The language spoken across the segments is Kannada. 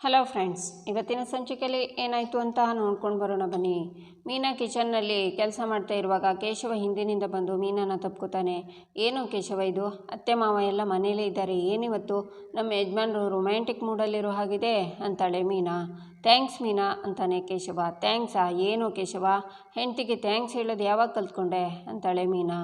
ಹಲೋ ಫ್ರೆಂಡ್ಸ್ ಇವತ್ತಿನ ಸಂಚಿಕೆಯಲ್ಲಿ ಏನಾಯಿತು ಅಂತ ನೋಡ್ಕೊಂಡು ಬರೋಣ ಬನ್ನಿ. ಮೀನಾ ಕಿಚನ್ನಲ್ಲಿ ಕೆಲಸ ಮಾಡ್ತಾ ಇರುವಾಗ ಕೇಶವ ಹಿಂದಿನಿಂದ ಬಂದು ಮೀನನ್ನು ತಪ್ಕೋತಾನೆ. ಏನು ಕೇಶವ ಇದು? ಅತ್ತೆ ಮಾವ ಎಲ್ಲ ಮನೇಲೇ ಇದ್ದಾರೆ, ಏನಿವತ್ತು? ನಮ್ಮ ಯಜಮಾನ್ರು ರೊಮ್ಯಾಂಟಿಕ್ ಮೂಡಲ್ಲಿರೋ ಹಾಗಿದೆ ಅಂತಾಳೆ ಮೀನಾ. ಥ್ಯಾಂಕ್ಸ್ ಮೀನಾ ಅಂತಾನೆ ಕೇಶವ. ಥ್ಯಾಂಕ್ಸಾ ಏನು ಕೇಶವ? ಹೆಂಡತಿಗೆ ಥ್ಯಾಂಕ್ಸ್ ಹೇಳೋದು ಯಾವಾಗ ಕಲ್ತ್ಕೊಂಡೆ? ಅಂತಾಳೆ ಮೀನಾ.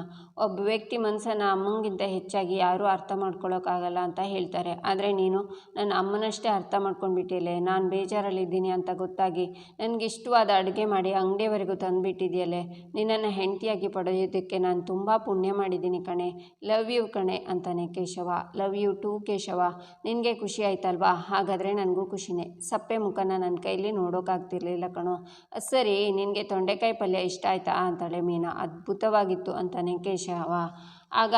ಒಬ್ಬ ವ್ಯಕ್ತಿ ಮನಸ್ಸನ್ನು ಅಮ್ಮಂಗಿಂತ ಹೆಚ್ಚಾಗಿ ಯಾರೂ ಅರ್ಥ ಮಾಡ್ಕೊಳ್ಳೋಕ್ಕಾಗಲ್ಲ ಅಂತ ಹೇಳ್ತಾರೆ. ಆದರೆ ನೀನು ನನ್ನ ಅಮ್ಮನಷ್ಟೇ ಅರ್ಥ ಮಾಡ್ಕೊಂಡ್ಬಿಟ್ಟಿಯಲ್ಲೇ? ನಾನು ಬೇಜಾರಲ್ಲಿದ್ದೀನಿ ಅಂತ ಗೊತ್ತಾಗಿ ನನಗೆ ಇಷ್ಟವಾದ ಅಡುಗೆ ಮಾಡಿ ಅಂಗಡಿಯವರೆಗೂ ತಂದುಬಿಟ್ಟಿದೆಯಲ್ಲೇ? ನಿನ್ನನ್ನು ಹೆಂಡತಿಯಾಗಿ ಪಡೆಯೋದಕ್ಕೆ ನಾನು ತುಂಬ ಪುಣ್ಯ ಮಾಡಿದ್ದೀನಿ ಕಣೆ. ಲವ್ ಯು ಕಣೆ ಅಂತಾನೆ Keshava. Love you too Keshava. ನಿನಗೆ ಖುಷಿ ಆಯ್ತಲ್ವಾ? ಹಾಗಾದರೆ ನನಗೂ ಖುಷಿನೇ. ಸಪ್ಪೆ ಮುಖನ ನನ್ನ ಕೈಲಿ ನೋಡೋಕ್ಕಾಗ್ತಿರ್ಲಿಲ್ಲ ಕಣೋ. ಸರಿ, ನಿನಗೆ ತೊಂಡೆಕಾಯಿ ಪಲ್ಯ ಇಷ್ಟ ಆಯ್ತಾ? ಅಂತಾಳೆ ಮೀನಾ. ಅದ್ಭುತವಾಗಿತ್ತು ಅಂತಾನೆ ಕೇಶವ ಆಗ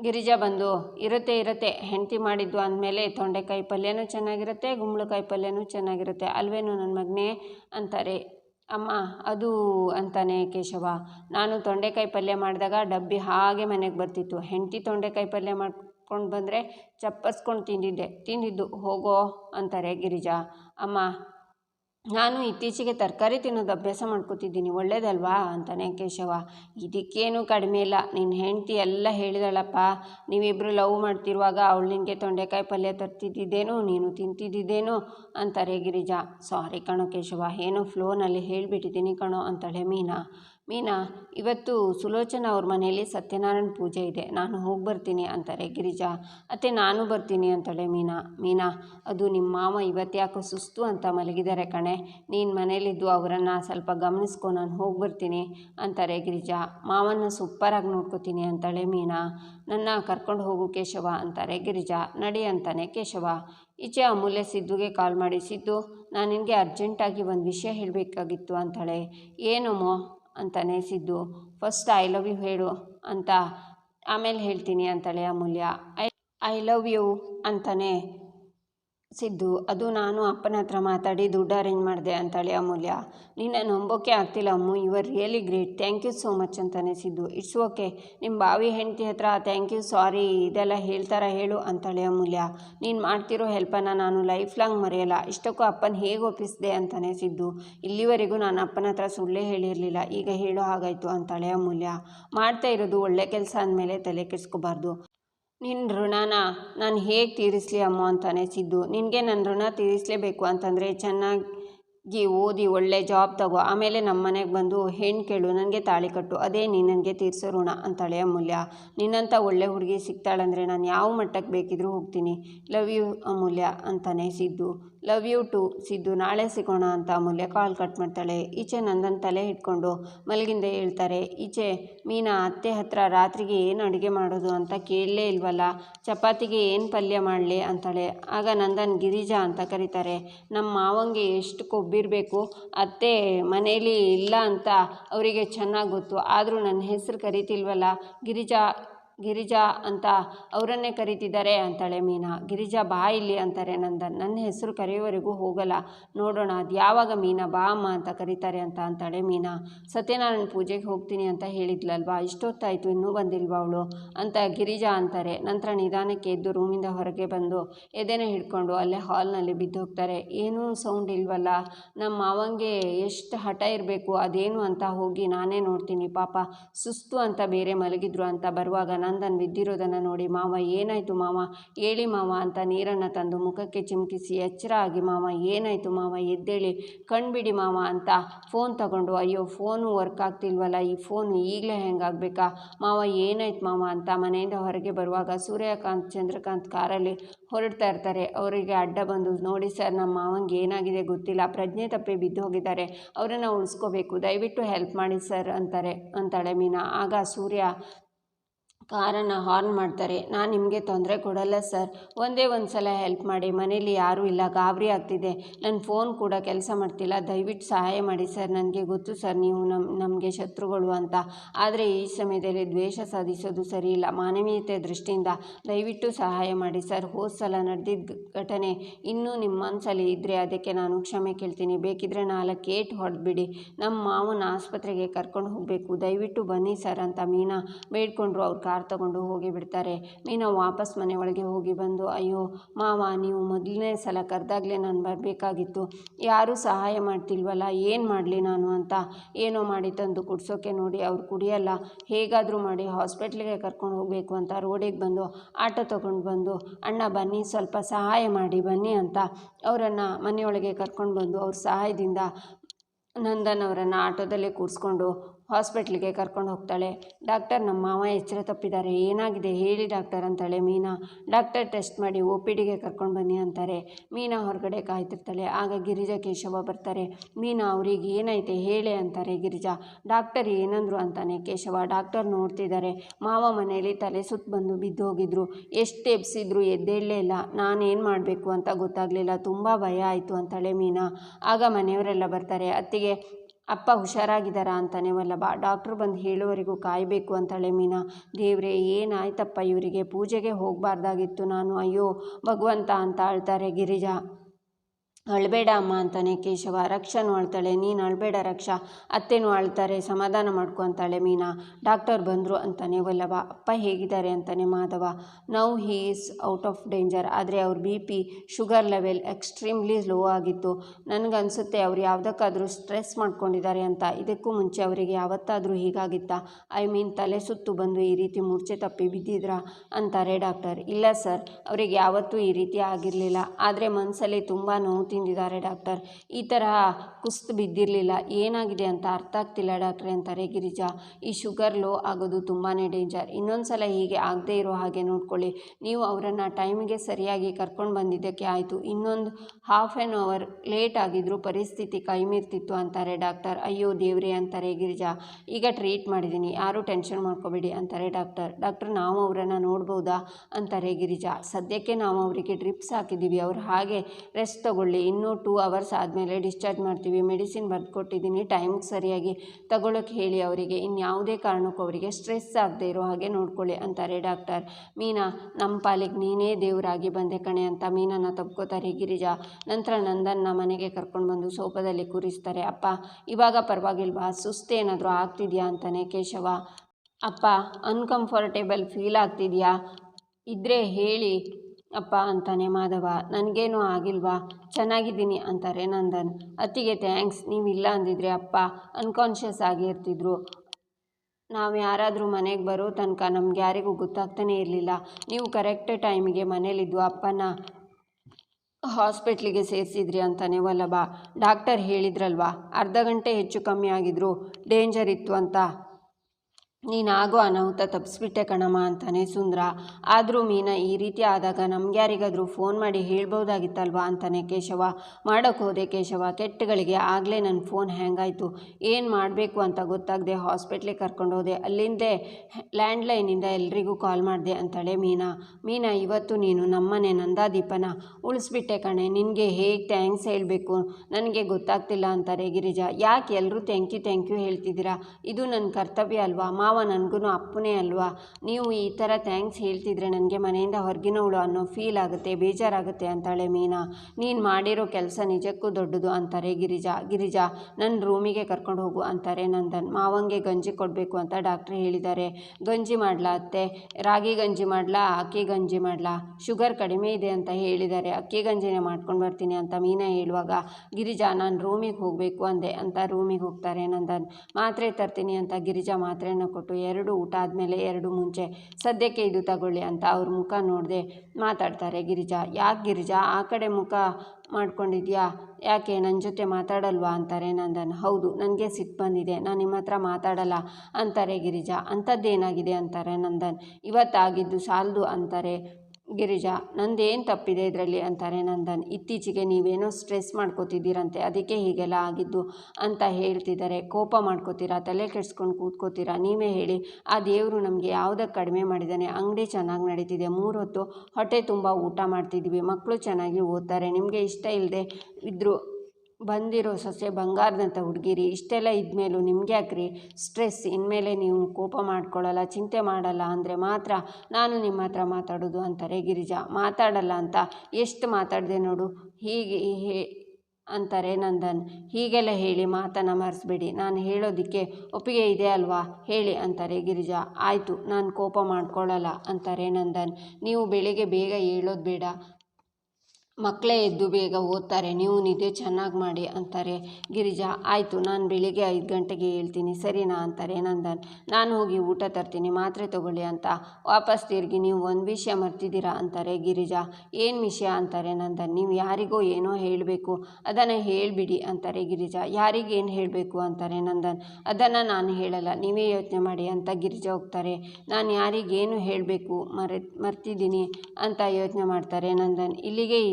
ಗಿರಿಜಾ ಬಂದು, ಇರುತ್ತೆ ಇರುತ್ತೆ. ಹೆಂಡತಿ ಮಾಡಿದ್ದು ಅಂದಮೇಲೆ ತೊಂಡೆಕಾಯಿ ಪಲ್ಯನೂ ಚೆನ್ನಾಗಿರುತ್ತೆ, ಗುಂಬಳಕಾಯಿ ಪಲ್ಯನೂ ಚೆನ್ನಾಗಿರುತ್ತೆ. ಅಲ್ವೇನು ನನ್ನ ಮಗನೇ? ಅಂತಾರೆ. ಅಮ್ಮ, ಅದು ಅಂತಾನೆ ಕೇಶವ. ನಾನು ತೊಂಡೆಕಾಯಿ ಪಲ್ಯ ಮಾಡಿದಾಗ ಡಬ್ಬಿ ಹಾಗೆ ಮನೆಗೆ ಬರ್ತಿತ್ತು. ಹೆಂಡತಿ ತೊಂಡೆಕಾಯಿ ಪಲ್ಯ ಮಾಡ್ಕೊಂಡು ಬಂದರೆ ಚಪ್ಪರ್ಸ್ಕೊಂಡು ತಿಂದಿದ್ದೆ. ತಿಂದಿದ್ದು, ಹೋಗೋ ಅಂತಾರೆ ಗಿರಿಜಾ. ಅಮ್ಮ, ನಾನು ಇತ್ತೀಚೆಗೆ ತರಕಾರಿ ತಿನ್ನೋದು ಅಭ್ಯಾಸ ಮಾಡ್ಕೋತಿದ್ದೀನಿ. ಒಳ್ಳೇದಲ್ವಾ? ಅಂತಾನೆ ಕೇಶವ. ಇದಕ್ಕೇನು ಕಡಿಮೆ ಇಲ್ಲ. ನಿನ್ನ ಹೆಂಡತಿ ಎಲ್ಲ ಹೇಳಿದಳಪ್ಪ. ನೀವಿಬ್ಬರು ಲವ್ ಮಾಡ್ತಿರುವಾಗ ಅವಳು ನಿನಗೆ ತೊಂಡೆಕಾಯಿ ಪಲ್ಯ ತರ್ತಿದ್ದಿದ್ದೇನು, ನೀನು ತಿಂತಿದ್ದೇನು ಅಂತಾರೆ ಗಿರಿಜಾ. ಸಾರಿ ಕಣೋ ಕೇಶವ. ಏನೋ ಫ್ಲೋನಲ್ಲಿ ಹೇಳಿಬಿಟ್ಟಿದ್ದೀನಿ ಕಣೋ, ಅಂತಾಳೆ ಮೀನಾ. ಮೀನಾ, ಇವತ್ತು ಸುಲೋಚನ ಅವ್ರ ಮನೆಯಲ್ಲಿ ಸತ್ಯನಾರಾಯಣ ಪೂಜೆ ಇದೆ. ನಾನು ಹೋಗಿ ಬರ್ತೀನಿ ಅಂತಾರೆ. ಗಿರಿಜಾ, ಅತ್ತೆ ನಾನು ಬರ್ತೀನಿ ಅಂತಾಳೆ ಮೀನಾ. ಮೀನಾ, ಅದು ನಿಮ್ಮ ಮಾವ ಇವತ್ತ್ಯಾಕೋ ಸುಸ್ತು ಅಂತ ಮಲಗಿದ್ದಾರೆ ಕಣೆ. ನೀನು ಮನೇಲಿದ್ದು ಅವರನ್ನು ಸ್ವಲ್ಪ ಗಮನಿಸ್ಕೊ, ನಾನು ಹೋಗಿ ಬರ್ತೀನಿ ಅಂತಾರೆ ಗಿರಿಜಾ. ಮಾವನ್ನ ಸೂಪರಾಗಿ ನೋಡ್ಕೋತೀನಿ ಅಂತಾಳೆ ಮೀನಾ. ನನ್ನ ಕರ್ಕೊಂಡು ಹೋಗು ಕೇಶವ ಅಂತಾರೆ ಗಿರಿಜಾ. ನಡಿ ಅಂತಾನೆ ಕೇಶವ. ಈಚೆ ಅಮೂಲ್ಯ ಸಿದ್ದುಗೆ ಕಾಲ್ ಮಾಡಿ, ಸಿದ್ದು, ನಾನು ನಿನಗೆ ಅರ್ಜೆಂಟಾಗಿ ಒಂದು ವಿಷಯ ಹೇಳಬೇಕಾಗಿತ್ತು ಅಂತಾಳೆ. ಏನಮ್ಮೋ ಅಂತಾನೆ Siddu. First I love you ಹೇಳು ಅಂತ ಆಮೇಲೆ ಹೇಳ್ತೀನಿ ಅಂತಾಳೆ Amulya. I I love you ಅಂತಾನೆ ಸಿದ್ದು, ಅದು ನಾನು ಅಪ್ಪನ ಹತ್ರ ಮಾತಾಡಿ ದುಡ್ಡು ಅರೇಂಜ್ ಮಾಡಿದೆ ಅಂತಾಳೆ ಅಮೂಲ್ಯ. ನಿನ್ನ ನಂಬೋಕೆ ಆಗ್ತಿಲ್ಲ Ammu you are really great thank you so much ಅಂತಾನೆ ಸಿದ್ದು. ಇಟ್ಸ್ ಓಕೆ ನಿಮ್ಮ ಬಾವಿ ಹೆಂಡತಿ ಹತ್ರ ಥ್ಯಾಂಕ್ ಯು ಸಾರಿ ಇದೆಲ್ಲ ಹೇಳ್ತಾರ ಹೇಳು ಅಂತಾಳೆ ಅಮೂಲ್ಯ. ನೀನು ಮಾಡ್ತಿರೋ ಹೆಲ್ಪನ್ನು ನಾನು ಲೈಫ್ ಲಾಂಗ್ ಮರೆಯಲ್ಲ. ಇಷ್ಟಕ್ಕೂ ಅಪ್ಪನ ಹೇಗೆ ಒಪ್ಪಿಸಿದೆ ಅಂತಾನೆ ಸಿದ್ದು. ಇಲ್ಲಿವರೆಗೂ ನಾನು ಅಪ್ಪನ ಹತ್ರ ಸುಳ್ಳೇ ಹೇಳಿರಲಿಲ್ಲ. ಈಗ ಹೇಳೋ ಹಾಗಾಯಿತು ಅಂತಾಳೆ ಅಮೂಲ್ಯ. ಮಾಡ್ತಾ ಇರೋದು ಒಳ್ಳೆ ಕೆಲಸ ಅಂದಮೇಲೆ ತಲೆ ಕೆಡಿಸ್ಕೋಬಾರ್ದು. ನಿನ್ನ ಋಣನ ನಾನು ಹೇಗೆ ತೀರಿಸಲಿ ಅಮ್ಮ ಅಂತಾನೆ ಸಿದ್ದು. ನಿನಗೆ ನನ್ನ ಋಣ ತೀರಿಸಲೇಬೇಕು ಅಂತಂದರೆ ಚೆನ್ನಾಗಿ ಓದಿ ಒಳ್ಳೆ ಜಾಬ್ ತಗೋ. ಆಮೇಲೆ ನಮ್ಮ ಮನೆಗೆ ಬಂದು ಹೆಣ್ಣು ಕೇಳು, ನನಗೆ ತಾಳಿ ಕಟ್ಟು. ಅದೇ ನೀನು ನನಗೆ ತೀರಿಸೋ ಋಣ ಅಂತಾಳೆ ಅಮೂಲ್ಯ. ನಿನ್ನಂಥ ಒಳ್ಳೆ ಹುಡುಗಿ ಸಿಗ್ತಾಳಂದರೆ ನಾನು ಯಾವ ಮಟ್ಟಕ್ಕೆ ಬೇಕಿದ್ರೂ ಹೋಗ್ತೀನಿ. ಲವ್ ಯು ಅಮೂಲ್ಯ ಅಂತಾನೆ Siddu. Love you too Siddu. ನಾಳೆ ಸಿಗೋಣ ಅಂತ ಅಮೂಲ್ಯ ಕಾಲ್ ಕಟ್ ಮಾಡ್ತಾಳೆ. ಈಚೆ ನಂದನ್ ತಲೆ ಹಿಡ್ಕೊಂಡು ಮಲಗಿಂದ ಹೇಳ್ತಾರೆ, ಈಚೆ ಮೀನಾ, ಅತ್ತೆ ಹತ್ರ ರಾತ್ರಿಗೆ ಏನು ಅಡುಗೆ ಮಾಡೋದು ಅಂತ ಕೇಳಲೇ ಇಲ್ವಲ್ಲ? ಚಪಾತಿಗೆ ಏನು ಪಲ್ಯ ಮಾಡಲಿ? ಅಂತಾಳೆ. ಆಗ ನಂದನ್, ಗಿರಿಜಾ ಅಂತ ಕರೀತಾರೆ. ನಮ್ಮ ಮಾವಂಗೆ ಎಷ್ಟು ಕೊಬ್ಬಿರಬೇಕು? ಅತ್ತೆ ಮನೇಲಿ ಇಲ್ಲ ಅಂತ ಅವರಿಗೆ ಚೆನ್ನಾಗಿ ಗೊತ್ತು. ಆದರೂ ನನ್ನ ಹೆಸರು ಕರಿತಿಲ್ವಲ್ಲ? ಗಿರಿಜಾ ಗಿರಿಜಾ ಅಂತ ಅವರನ್ನೇ ಕರೀತಿದ್ದಾರೆ ಅಂತಾಳೆ ಮೀನಾ. ಗಿರಿಜಾ, ಬಾ ಇಲ್ಲಿ ಅಂತಾರೆ ನಂದನ್. ನನ್ನ ಹೆಸರು ಕರೆಯುವವರೆಗೂ ಹೋಗಲ್ಲ. ನೋಡೋಣ, ಅದು ಯಾವಾಗ ಮೀನಾ ಬಾ ಅಮ್ಮ ಅಂತ ಕರೀತಾರೆ ಅಂತ ಅಂತಾಳೆ ಮೀನಾ. ಸತ್ಯನಾರಾಯಣ ಪೂಜೆಗೆ ಹೋಗ್ತೀನಿ ಅಂತ ಹೇಳಿದ್ಲಲ್ವಾ? ಇಷ್ಟೊತ್ತಾಯಿತು, ಇನ್ನೂ ಬಂದಿಲ್ವಾ ಅವಳು? ಅಂತ ಗಿರಿಜಾ ಅಂತಾರೆ. ನಂತರ ನಿಧಾನಕ್ಕೆ ಎದ್ದು ರೂಮಿಂದ ಹೊರಗೆ ಬಂದು ಎದೆನ ಹಿಡ್ಕೊಂಡು ಅಲ್ಲೇ ಹಾಲ್ನಲ್ಲಿ ಬಿದ್ದು ಹೋಗ್ತಾರೆ. ಏನೂ ಸೌಂಡ್ ಇಲ್ವಲ್ಲ? ನಮ್ಮ ಮಾವಂಗೆ ಎಷ್ಟು ಹಠ ಇರಬೇಕು, ಅದೇನು ಅಂತ ಹೋಗಿ ನಾನೇ ನೋಡ್ತೀನಿ. ಪಾಪ, ಸುಸ್ತು ಅಂತ ಬೇರೆ ಮಲಗಿದ್ರು ಅಂತ ಬರುವಾಗ ನಂದನ್ ಬಿದ್ದಿರೋದನ್ನು ನೋಡಿ, ಮಾವ, ಏನಾಯಿತು ಮಾವ? ಹೇಳಿ ಮಾವ ಅಂತ ನೀರನ್ನು ತಂದು ಮುಖಕ್ಕೆ ಚಿಮುಕಿಸಿ ಎಚ್ಚರ ಆಗಿ, ಮಾವ, ಏನಾಯಿತು ಮಾವ? ಎದ್ದೇಳಿ, ಕಣ್ಬಿಡಿ ಮಾವ ಅಂತ ಫೋನ್ ತಗೊಂಡು, ಅಯ್ಯೋ, ಫೋನು ವರ್ಕ್ ಆಗ್ತಿಲ್ವಲ್ಲ, ಈ ಫೋನು ಈಗಲೇ ಹೆಂಗಾಗಬೇಕಾ? ಮಾವ, ಏನಾಯ್ತು ಮಾವ? ಅಂತ ಮನೆಯಿಂದ ಹೊರಗೆ ಬರುವಾಗ ಸೂರ್ಯಕಾಂತ್, ಚಂದ್ರಕಾಂತ್ ಕಾರಲ್ಲಿ ಹೊರಡ್ತಾ ಇರ್ತಾರೆ. ಅವರಿಗೆ ಅಡ್ಡ ಬಂದು, ನೋಡಿ ಸರ್, ನಮ್ಮ ಮಾವಂಗೆ ಏನಾಗಿದೆ ಗೊತ್ತಿಲ್ಲ. ಪ್ರಜ್ಞೆ ತಪ್ಪಿ ಬಿದ್ದು ಹೋಗಿದ್ದಾರೆ. ಅವರನ್ನು ಉಳಿಸ್ಕೋಬೇಕು. ದಯವಿಟ್ಟು ಹೆಲ್ಪ್ ಮಾಡಿ ಸರ್ ಅಂತಾರೆ, ಅಂತಾಳೆ ಮೀನಾ. ಆಗ ಸೂರ್ಯ ಕಾರನ್ನು ಹಾರ್ನ್ ಮಾಡ್ತಾರೆ. ನಾನು ನಿಮಗೆ ತೊಂದರೆ ಕೊಡಲ್ಲ ಸರ್. ಒಂದೇ ಒಂದು ಸಲ ಹೆಲ್ಪ್ ಮಾಡಿ. ಮನೇಲಿ ಯಾರೂ ಇಲ್ಲ. ಗಾಬರಿ ಆಗ್ತಿದೆ. ನನ್ನ ಫೋನ್ ಕೂಡ ಕೆಲಸ ಮಾಡ್ತಿಲ್ಲ. ದಯವಿಟ್ಟು ಸಹಾಯ ಮಾಡಿ ಸರ್. ನನಗೆ ಗೊತ್ತು ಸರ್. ನೀವು ನಮ್ಮ ನಮಗೆ ಶತ್ರುಗಳು ಅಂತ. ಆದರೆ ಈ ಸಮಯದಲ್ಲಿ ದ್ವೇಷ ಸಾಧಿಸೋದು ಸರಿ ಇಲ್ಲ. ಮಾನವೀಯತೆ ದೃಷ್ಟಿಯಿಂದ ದಯವಿಟ್ಟು ಸಹಾಯ ಮಾಡಿ ಸರ್. ಹೋದ ಸಲ ನಡೆದಿದ್ದ ಘಟನೆ ಇನ್ನೂ ನಿಮ್ಮ ಮನಸ್ಸಲ್ಲಿ ಇದ್ದರೆ ಅದಕ್ಕೆ ನಾನು ಕ್ಷಮೆ ಕೇಳ್ತೀನಿ. ಬೇಕಿದ್ರೆ ನಾಲ್ಕು ಏಟು ಹೊಡೆದ್ಬಿಡಿ. ನಮ್ಮ ಮಾವನ ಆಸ್ಪತ್ರೆಗೆ ಕರ್ಕೊಂಡು ಹೋಗಬೇಕು. ದಯವಿಟ್ಟು ಬನ್ನಿ ಸರ್ ಅಂತ ಮೀನಾ ಬೇಡ್ಕೊಂಡ್ರು. ಅವ್ರ ಕಾರ್ ಕಾರ್ ತಗೊಂಡು ಹೋಗಿ ಬಿಡ್ತಾರೆ. ಮೀನಾ ವಾಪಸ್ ಮನೆ ಒಳಗೆ ಹೋಗಿ ಬಂದು, ಅಯ್ಯೋ, ಮಾವ, ನೀವು ಮೊದಲನೇ ಸಲ ಕರೆದಾಗಲೇ ನಾನು ಬರಬೇಕಾಗಿತ್ತು. ಯಾರೂ ಸಹಾಯ ಮಾಡ್ತಿಲ್ವಲ್ಲ, ಏನು ಮಾಡಲಿ ನಾನು ಅಂತ? ಏನೋ ಮಾಡಿ ತಂದು ಕುಡಿಸೋಕೆ ನೋಡಿ, ಅವ್ರು ಕುಡಿಯಲ್ಲ. ಹೇಗಾದರೂ ಮಾಡಿ ಹಾಸ್ಪಿಟ್ಲಿಗೆ ಕರ್ಕೊಂಡು ಹೋಗಬೇಕು ಅಂತ ರೋಡಿಗೆ ಬಂದು, ಆಟೋ ತಗೊಂಡು ಬಂದು, ಅಣ್ಣ, ಬನ್ನಿ, ಸ್ವಲ್ಪ ಸಹಾಯ ಮಾಡಿ, ಬನ್ನಿ ಅಂತ. ಅವರನ್ನು ಮನೆಯೊಳಗೆ ಕರ್ಕೊಂಡು ಬಂದು, ಅವ್ರ ಸಹಾಯದಿಂದ ನಂದನ್ ಅವರನ್ನು ಆಟೋದಲ್ಲೇ ಕೂರಿಸ್ಕೊಂಡು ಹಾಸ್ಪಿಟ್ಲಿಗೆ ಕರ್ಕೊಂಡು ಹೋಗ್ತಾಳೆ. ಡಾಕ್ಟರ್, ನಮ್ಮ ಮಾವ ಎಚ್ಚರ ತಪ್ಪಿದ್ದಾರೆ. ಏನಾಗಿದೆ? ಹೇಳಿ ಡಾಕ್ಟರ್ ಅಂತಾಳೆ ಮೀನಾ. ಡಾಕ್ಟರ್, ಟೆಸ್ಟ್ ಮಾಡಿ ಒ ಪಿ ಡಿಗೆ ಕರ್ಕೊಂಡು ಬನ್ನಿ ಅಂತಾರೆ. ಮೀನಾ ಹೊರಗಡೆ ಕಾಯ್ತಿರ್ತಾಳೆ. ಆಗ ಗಿರಿಜಾ ಕೇಶವ ಬರ್ತಾರೆ. ಮೀನಾ, ಅವ್ರಿಗೆ ಏನೈತೆ? ಹೇಳಿ ಅಂತಾರೆ ಗಿರಿಜಾ. ಡಾಕ್ಟರ್ ಏನಂದ್ರು ಅಂತಾನೆ ಕೇಶವ. ಡಾಕ್ಟರ್ ನೋಡ್ತಿದ್ದಾರೆ. ಮಾವ ಮನೆಯಲ್ಲಿ ತಲೆ ಸುತ್ತ ಬಂದು ಬಿದ್ದು ಹೋಗಿದ್ರು. ಎಷ್ಟು ಎಬ್ಸಿದ್ರು, ಎದ್ದೇಳಲೇ ಇಲ್ಲ. ನಾನೇನು ಮಾಡಬೇಕು ಅಂತ ಗೊತ್ತಾಗಲಿಲ್ಲ. ತುಂಬ ಭಯ ಆಯಿತು ಅಂತಾಳೆ ಮೀನಾ. ಆಗ ಮನೆಯವರೆಲ್ಲ ಬರ್ತಾರೆ. ಅತ್ತಿಗೆ ಅಪ್ಪ ಹುಷಾರಾಗಿದ್ದಾರಾ ಅಂತಾನೆ ವಲ್ಲಭ. ಡಾಕ್ಟ್ರು ಬಂದು ಹೇಳುವವರೆಗೂ ಕಾಯಬೇಕು ಅಂತಾಳೆ ಮೀನಾ. ದೇವ್ರೆ, ಏನಾಯ್ತಪ್ಪ ಇವರಿಗೆ? ಪೂಜೆಗೆ ಹೋಗಬಾರ್ದಾಗಿತ್ತು ನಾನು. ಅಯ್ಯೋ, ಭಗವಂತ ಅಂತ ಅಳ್ತಾರೆ ಗಿರಿಜಾ. ಅಳಬೇಡ ಅಮ್ಮ ಅಂತಾನೆ ಕೇಶವ. ರಕ್ಷನು ಅಳ್ತಾಳೆ, ನೀನು ಅಳಬೇಡ ರಕ್ಷಾ. ಅತ್ತೆನೂ ಅಳ್ತಾರೆ, ಸಮಾಧಾನ ಮಾಡ್ಕೊ ಅಂತಾಳೆ ಮೀನಾ. ಡಾಕ್ಟರ್ ಬಂದರು ಅಂತಾನೆ ವಲ್ಲಭ. ಅಪ್ಪ ಹೇಗಿದ್ದಾರೆ ಅಂತಾನೆ Madhava. Now he is out of danger. ಆದರೆ ಅವ್ರ B P sugar level extremely low ಆಗಿತ್ತು. ನನಗನ್ಸುತ್ತೆ ಅವ್ರು ಯಾವುದಕ್ಕಾದರೂ ಸ್ಟ್ರೆಸ್ ಮಾಡ್ಕೊಂಡಿದ್ದಾರೆ ಅಂತ. ಇದಕ್ಕೂ ಮುಂಚೆ ಅವರಿಗೆ ಯಾವತ್ತಾದರೂ ಹೀಗಾಗಿತ್ತಾ? ಐ ಮೀನ್ ತಲೆ ಸುತ್ತು ಬಂದು ಈ ರೀತಿ ಮೂರ್ಛೆ ತಪ್ಪಿ ಬಿದ್ದಿದ್ರಾ? ಅಂತಾರೆ ಡಾಕ್ಟರ್. ಇಲ್ಲ ಸರ್, ಅವರಿಗೆ ಯಾವತ್ತೂ ಈ ರೀತಿ ಆಗಿರಲಿಲ್ಲ. ಆದರೆ ಮನಸ್ಸಲ್ಲಿ ತುಂಬ ನೋವು ತಿಂದಿದ್ದಾರೆ ಡಾಕ್ಟರ್. ಈ ಥರ ಕುಸ್ತು ಬಿದ್ದಿರಲಿಲ್ಲ. ಏನಾಗಿದೆ ಅಂತ ಅರ್ಥ ಆಗ್ತಿಲ್ಲ ಡಾಕ್ಟ್ರೆ ಅಂತಾರೆ ಗಿರಿಜಾ. ಈ ಶುಗರ್ ಲೋ ಆಗೋದು ತುಂಬಾ ಡೇಂಜರ್. ಇನ್ನೊಂದು ಸಲ ಹೀಗೆ ಆಗದೇ ಇರೋ ಹಾಗೆ ನೋಡ್ಕೊಳ್ಳಿ. ನೀವು ಅವರನ್ನು ಟೈಮಿಗೆ ಸರಿಯಾಗಿ ಕರ್ಕೊಂಡು ಬಂದಿದ್ದಕ್ಕೆ ಆಯಿತು. ಇನ್ನೊಂದು ಹಾಫ್ ಆ್ಯನ್ ಅವರ್ ಲೇಟ್ ಆಗಿದ್ದರೂ ಪರಿಸ್ಥಿತಿ ಕೈ ಮೀರ್ತಿತ್ತು ಅಂತಾರೆ ಡಾಕ್ಟರ್. ಅಯ್ಯೋ ದೇವ್ರಿ ಅಂತಾರೆ ಗಿರಿಜಾ. ಈಗ ಟ್ರೀಟ್ ಮಾಡಿದ್ದೀನಿ. ಯಾರೂ ಟೆನ್ಷನ್ ಮಾಡ್ಕೋಬೇಡಿ ಅಂತಾರೆ ಡಾಕ್ಟರ್. ಡಾಕ್ಟರ್, ನಾವು ಅವರನ್ನು ನೋಡ್ಬೋದಾ ಅಂತಾರೆ ಗಿರಿಜಾ. ಸದ್ಯಕ್ಕೆ ನಾವು ಅವರಿಗೆ ಡ್ರಿಪ್ಸ್ ಹಾಕಿದ್ದೀವಿ. ಅವ್ರು ಹಾಗೆ ರೆಸ್ಟ್ ತಗೊಳ್ಳಿ. ಇನ್ನೂ ಟೂ ಅವರ್ಸ್ ಆದಮೇಲೆ ಡಿಸ್ಚಾರ್ಜ್ ಮಾಡ್ತೀವಿ. ಮೆಡಿಸಿನ್ ಬರೆದು ಕೊಟ್ಟಿದ್ದೀನಿ ಟೈಮ್ಗೆ ಸರಿಯಾಗಿ ತಗೊಳ್ಳೋಕೆ ಹೇಳಿ ಅವರಿಗೆ. ಇನ್ಯಾವುದೇ ಕಾರಣಕ್ಕೂ ಅವರಿಗೆ ಸ್ಟ್ರೆಸ್ ಆಗದೆ ಇರೋ ಹಾಗೆ ನೋಡ್ಕೊಳ್ಳಿ ಅಂತಾರೆ ಡಾಕ್ಟರ್ ಮೀನಾ ನಮ್ಮ ಪಾಲಿಗೆ ನೀನೇ ದೇವರಾಗಿ ಬಂದೆ ಕಣೆ ಅಂತ ಮೀನನ್ನ ತಪ್ಕೋತಾರೆ ಗಿರಿಜಾ. ನಂತರ ನಂದನ್ನ ಮನೆಗೆ ಕರ್ಕೊಂಡು ಬಂದು ಸೋಪದಲ್ಲಿ ಕೂರಿಸ್ತಾರೆ. ಅಪ್ಪ, ಇವಾಗ ಪರವಾಗಿಲ್ವಾ? ಸುಸ್ತೇನಾದರೂ ಆಗ್ತಿದೆಯಾ ಅಂತಾನೆ ಕೇಶವ. ಅಪ್ಪ ಅನ್ಕಂಫರ್ಟೇಬಲ್ ಫೀಲ್ ಆಗ್ತಿದೆಯಾ? ಇದ್ದರೆ ಹೇಳಿ. ಅಪ್ಪ ಅಂತಾನೆ ಮಾಧವ, ನನಗೇನು ಆಗಿಲ್ವಾ? ಚೆನ್ನಾಗಿದ್ದೀನಿ ಅಂತಾರೆ ನಂದನ್. ಅತ್ತಿಗೆ, ಥ್ಯಾಂಕ್ಸ್ ನೀವಿಲ್ಲ ಅಂದಿದ್ರೆ ಅಪ್ಪ ಅನ್ಕಾನ್ಷಿಯಸ್ ಆಗಿರ್ತಿದ್ರು ನಾವು ಯಾರಾದರೂ ಮನೆಗೆ ಬರೋ ತನಕ ನಮ್ಗೆ ಯಾರಿಗೂ ಗೊತ್ತಾಗ್ತಾನೆ ಇರಲಿಲ್ಲ. ನೀವು ಕರೆಕ್ಟ್ ಟೈಮಿಗೆ ಮನೇಲಿದ್ದು ಅಪ್ಪನ ಹಾಸ್ಪಿಟ್ಲಿಗೆ ಸೇರಿಸಿದ್ರಿ ಅಂತಾನೆ ವಲ್ಲಭ. ಡಾಕ್ಟರ್ ಹೇಳಿದ್ರಲ್ವಾ, ಅರ್ಧ ಗಂಟೆ ಹೆಚ್ಚು ಕಮ್ಮಿ ಆಗಿದ್ರು, ಡೇಂಜರ್ ಇತ್ತು ಅಂತ. ನೀನಾಗೋ ಅನಾಹುತ ತಪ್ಪಿಸ್ಬಿಟ್ಟೆ ಕಣಮ್ಮ ಅಂತಾನೆ ಸುಂದ್ರ. ಆದರೂ ಮೀನಾ, ಈ ರೀತಿ ಆದಾಗ ನಮ್ಗ್ಯಾರಿಗಾದರೂ ಫೋನ್ ಮಾಡಿ ಹೇಳ್ಬೋದಾಗಿತ್ತಲ್ವಾ ಅಂತಾನೆ ಕೇಶವ. ಮಾಡೋಕ್ಕೆ ಹೋದೆ ಕೇಶವ. ಕೆಟ್ಟಗಳಿಗೆ ಆಗಲೇ ನನ್ನ ಫೋನ್ ಹ್ಯಾಂಗಾಯಿತು? ಏನು ಮಾಡಬೇಕು ಅಂತ ಗೊತ್ತಾಗದೆ ಹಾಸ್ಪಿಟ್ಲಿಗೆ ಕರ್ಕೊಂಡು ಹೋದೆ. ಅಲ್ಲಿಂದೇ ಲ್ಯಾಂಡ್ಲೈನಿಂದ ಎಲ್ರಿಗೂ ಕಾಲ್ ಮಾಡಿದೆ ಅಂತಾಳೆ ಮೀನಾ. ಮೀನಾ, ಇವತ್ತು ನೀನು ನಮ್ಮನೆ ನಂದಾದೀಪನ ಉಳಿಸ್ಬಿಟ್ಟೆ ಕಣೆ. ನಿನಗೆ ಹೇಗೆ ಥ್ಯಾಂಕ್ಸ್ ಹೇಳಬೇಕು? ನನಗೆ ಗೊತ್ತಾಗ್ತಿಲ್ಲ ಅಂತಾರೆ ಗಿರಿಜಾ. ಯಾಕೆ ಎಲ್ಲರೂ ಥ್ಯಾಂಕ್ ಯು ಥ್ಯಾಂಕ್ ಯು ಹೇಳ್ತಿದ್ದೀರಾ? ಇದು ನನ್ನ ಕರ್ತವ್ಯ ಅಲ್ವಾ? ಮಾವ ನನಗೂ ಅಪ್ಪನೇ ಅಲ್ವಾ? ನೀವು ಈ ಥರ ಥ್ಯಾಂಕ್ಸ್ ಹೇಳ್ತಿದ್ರೆ ನನಗೆ ಮನೆಯಿಂದ ಹೊರಗಿನವಳು ಅನ್ನೋ ಫೀಲ್ ಆಗುತ್ತೆ, ಬೇಜಾರಾಗುತ್ತೆ ಅಂತಾಳೆ ಮೀನಾ. ನೀನು ಮಾಡಿರೋ ಕೆಲಸ ನಿಜಕ್ಕೂ ದೊಡ್ಡದು ಅಂತಾರೆ ಗಿರಿಜಾ. ಗಿರಿಜಾ ನನ್ನ ರೂಮಿಗೆ ಕರ್ಕೊಂಡು ಹೋಗು ಅಂತಾರೆ ನಂದನ್. ಮಾವಂಗೆ ಗಂಜಿ ಕೊಡಬೇಕು ಅಂತ ಡಾಕ್ಟ್ರ್ ಹೇಳಿದ್ದಾರೆ. ಗಂಜಿ ಮಾಡ್ಲಾ ಅತ್ತೆ? ರಾಗಿ ಗಂಜಿ ಮಾಡ್ಲಾ? ಅಕ್ಕಿ ಗಂಜಿ ಮಾಡ್ಲಾ? ಶುಗರ್ ಕಡಿಮೆ ಇದೆ ಅಂತ ಹೇಳಿದ್ದಾರೆ. ಅಕ್ಕಿ ಗಂಜಿನೇ ಮಾಡ್ಕೊಂಡು ಬರ್ತೀನಿ ಅಂತ ಮೀನಾ ಹೇಳುವಾಗ, ಗಿರಿಜಾ, ನಾನು ರೂಮಿಗೆ ಹೋಗಬೇಕು ಅಂದೆ ಅಂತ ರೂಮಿಗೆ ಹೋಗ್ತಾರೆ ನಂದನ್. ಮಾತ್ರೆ ತರ್ತೀನಿ ಅಂತ ಗಿರಿಜಾ ಮಾತ್ರೆನ ಕೊಟ್ಟು ಎರಡು ಊಟ ಆದಮೇಲೆ ಎರಡು ಮುಂಚೆ ಸದ್ಯಕ್ಕೆ ಇದು ತಗೊಳ್ಳಿ ಅಂತ ಅವ್ರ ಮುಖ ನೋಡದೆ ಮಾತಾಡ್ತಾರೆ ಗಿರಿಜಾ. ಯಾಕೆ ಗಿರಿಜಾ? ಆ ಕಡೆ ಮುಖ ಮಾಡ್ಕೊಂಡಿದ್ಯಾ? ಯಾಕೆ ನನ್ನ ಜೊತೆ ಮಾತಾಡಲ್ವಾ ಅಂತಾರೆ ನಂದನ್. ಹೌದು, ನನಗೆ ಸಿಟ್ಟು ಬಂದಿದೆ. ನಾನು ನಿಮ್ಮ ಹತ್ರ ಮಾತಾಡಲ್ಲ ಅಂತಾರೆ ಗಿರಿಜಾ. ಅಂಥದ್ದೇನಾಗಿದೆ ಅಂತಾರೆ ನಂದನ್. ಇವತ್ತಾಗಿದ್ದು ಸಾಲದು ಅಂತಾರೆ ಗಿರಿಜಾ, ನಂದೇನು ತಪ್ಪಿದೆ ಇದರಲ್ಲಿ? ಅಂತಾರೆ ನಂದನ್. ಇತ್ತೀಚೆಗೆ ನೀವೇನೋ ಸ್ಟ್ರೆಸ್ ಮಾಡ್ಕೋತಿದ್ದೀರಂತೆ, ಅದಕ್ಕೆ ಹೀಗೆಲ್ಲ ಆಗಿದ್ದು ಅಂತ ಹೇಳ್ತಿದ್ದಾರೆ. ಕೋಪ ಮಾಡ್ಕೋತೀರಾ? ತಲೆ ಕೆಡಿಸ್ಕೊಂಡು ಕೂತ್ಕೋತೀರಾ? ನೀವೇ ಹೇಳಿ. ಆ ದೇವರು ನಮಗೆ ಯಾವುದಕ್ಕೆ ಕಡಿಮೆ ಮಾಡಿದ್ದಾನೆ ಅಂಗಡಿ ಚೆನ್ನಾಗಿ ನಡೀತಿದೆ. ಮೂರು ಹೊತ್ತು ಹೊಟ್ಟೆ ತುಂಬ ಊಟ ಮಾಡ್ತಿದ್ವಿ. ಮಕ್ಕಳು ಚೆನ್ನಾಗಿ ಓದ್ತಾರೆ. ನಿಮಗೆ ಇಷ್ಟ ಇಲ್ಲದೆ ಇದ್ದರು ಬಂದಿರೋ ಸೊಸೆ ಬಂಗಾರದಂಥ ಹುಡುಗಿರಿ, ಇಷ್ಟೆಲ್ಲ ಇದ್ಮೇಲೂ ನಿಮ್ಗೆ ಯಾಕ್ರಿ ಸ್ಟ್ರೆಸ್ ಇನ್ಮೇಲೆ ನೀವು ಕೋಪ ಮಾಡ್ಕೊಳ್ಳಲ್ಲ ಚಿಂತೆ ಮಾಡಲ್ಲ ಅಂದರೆ ಮಾತ್ರ ನಾನು ನಿಮ್ಮ ಹತ್ರ ಮಾತಾಡೋದು ಅಂತಾರೆ ಗಿರಿಜಾ, ಮಾತಾಡಲ್ಲ ಅಂತ. ಎಷ್ಟು ಮಾತಾಡಿದೆ ನೋಡು. ಹೀಗೆ ಹೇ ಅಂತಾರೆ ನಂದನ್. ಹೀಗೆಲ್ಲ ಹೇಳಿ ಮಾತನ್ನು ಮರೆಸ್ಬೇಡಿ. ನಾನು ಹೇಳೋದಕ್ಕೆ ಒಪ್ಪಿಗೆ ಇದೆ ಅಲ್ವಾ? ಹೇಳಿ ಅಂತಾರೆ ಗಿರಿಜಾ. ಆಯಿತು, ನಾನು ಕೋಪ ಮಾಡ್ಕೊಳ್ಳಲ್ಲ ಅಂತಾರೆ ನಂದನ್. ನೀವು ಬೆಳಿಗ್ಗೆ ಬೇಗ ಹೇಳೋದು ಬೇಡ. ಮಕ್ಕಳೇ ಎದ್ದು ಬೇಗ ಓದ್ತಾರೆ, ನೀವು ನಿದ್ದೆ ಚೆನ್ನಾಗಿ ಮಾಡಿ ಅಂತಾರೆ. ಗಿರಿಜಾ, ಆಯಿತು, ನಾನು ಬೆಳಿಗ್ಗೆ ಐದು ಗಂಟೆಗೆ ಹೇಳ್ತೀನಿ. ಸರಿನಾ ಅಂತಾರೆ ನಂದನ್. ನಾನು ಹೋಗಿ ಊಟ ತರ್ತೀನಿ, ಮಾತ್ರೆ ತಗೊಳ್ಳಿ ಅಂತ. ವಾಪಸ್ ತಿರುಗಿ ನೀವು ಒಂದು ವಿಷಯ ಮರ್ತಿದ್ದೀರಾ ಅಂತಾರೆ ಗಿರಿಜಾ. ಏನು ವಿಷಯ ಅಂತಾರೆ ನಂದನ್, ನೀವು ಯಾರಿಗೋ ಏನೋ ಹೇಳಬೇಕು. ಅದನ್ನು ಹೇಳಿಬಿಡಿ ಅಂತಾರೆ ಗಿರಿಜಾ. ಯಾರಿಗೇನು ಹೇಳಬೇಕು ಅಂತಾರೆ ನಂದನ್. ಅದನ್ನು ನಾನು ಹೇಳಲ್ಲ, ನೀವೇ ಯೋಚನೆ ಮಾಡಿ ಅಂತ ಗಿರಿಜಾ ಹೋಗ್ತಾರೆ. ನಾನು ಯಾರಿಗೇನು ಹೇಳಬೇಕು ಮರೆ, ಮರ್ತಿದ್ದೀನಿ ಅಂತ ಯೋಚನೆ ಮಾಡ್ತಾರೆ ನಂದನ್. ಇಲ್ಲಿಗೆ ಈ